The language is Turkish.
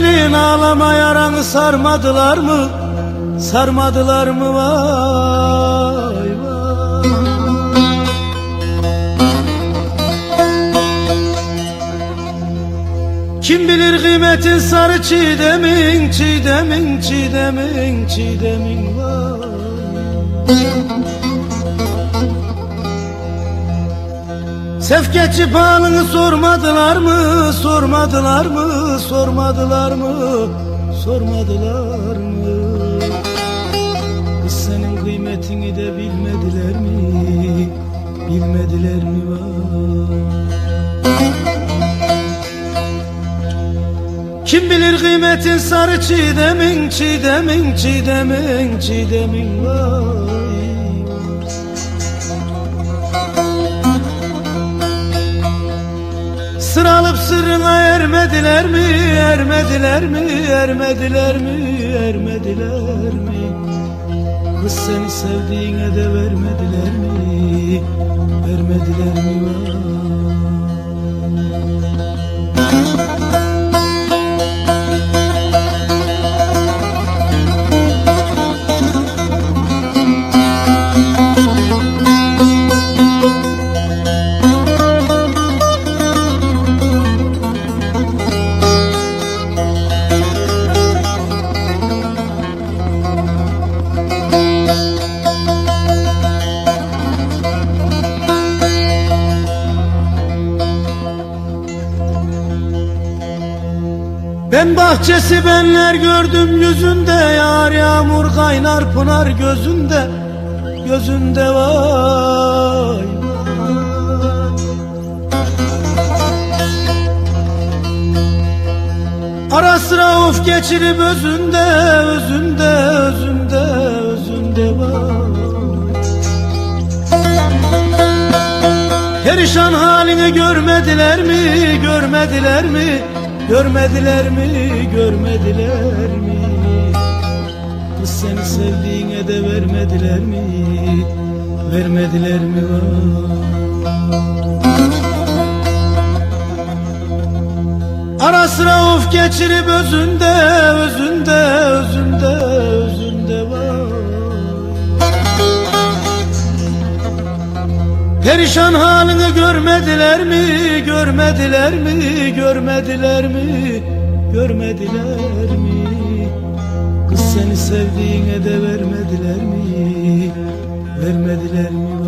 senin ağlama yaranı sarmadılar mı? Sarmadılar mı? Vay vay. Kim bilir kıymetin sarı çiğdemin, çiğdemin, çiğdemin, çiğdemin vay Sefketçi pahalını sormadılar mı, sormadılar mı, sormadılar mı, sormadılar mı? Kız senin kıymetini de bilmediler mi, bilmediler mi vay? Kim bilir kıymetin sarı çiğdemin, çiğdemin, çiğdemin, çiğdemin vay. Sıralıp sırrına ermediler mi, ermediler mi, ermediler mi, ermediler mi? Kız seni sevdiğine de vermediler mi, vermediler mi? Vay? Ben bahçesi benler gördüm yüzünde Yar yağmur kaynar pınar gözünde Gözünde vay. Ara sıra of geçirip özünde Özünde özünde özünde vay Perişan halini görmediler mi, görmediler mi, görmediler mi, görmediler mi? Kız seni sevdiğine de vermediler mi, vermediler mi? vay? Ara sıra of geçirip özünde, özünde, Perişan halini görmediler mi, görmediler mi, görmediler mi, görmediler mi? Kız seni sevdiğine de vermediler mi, vermediler mi?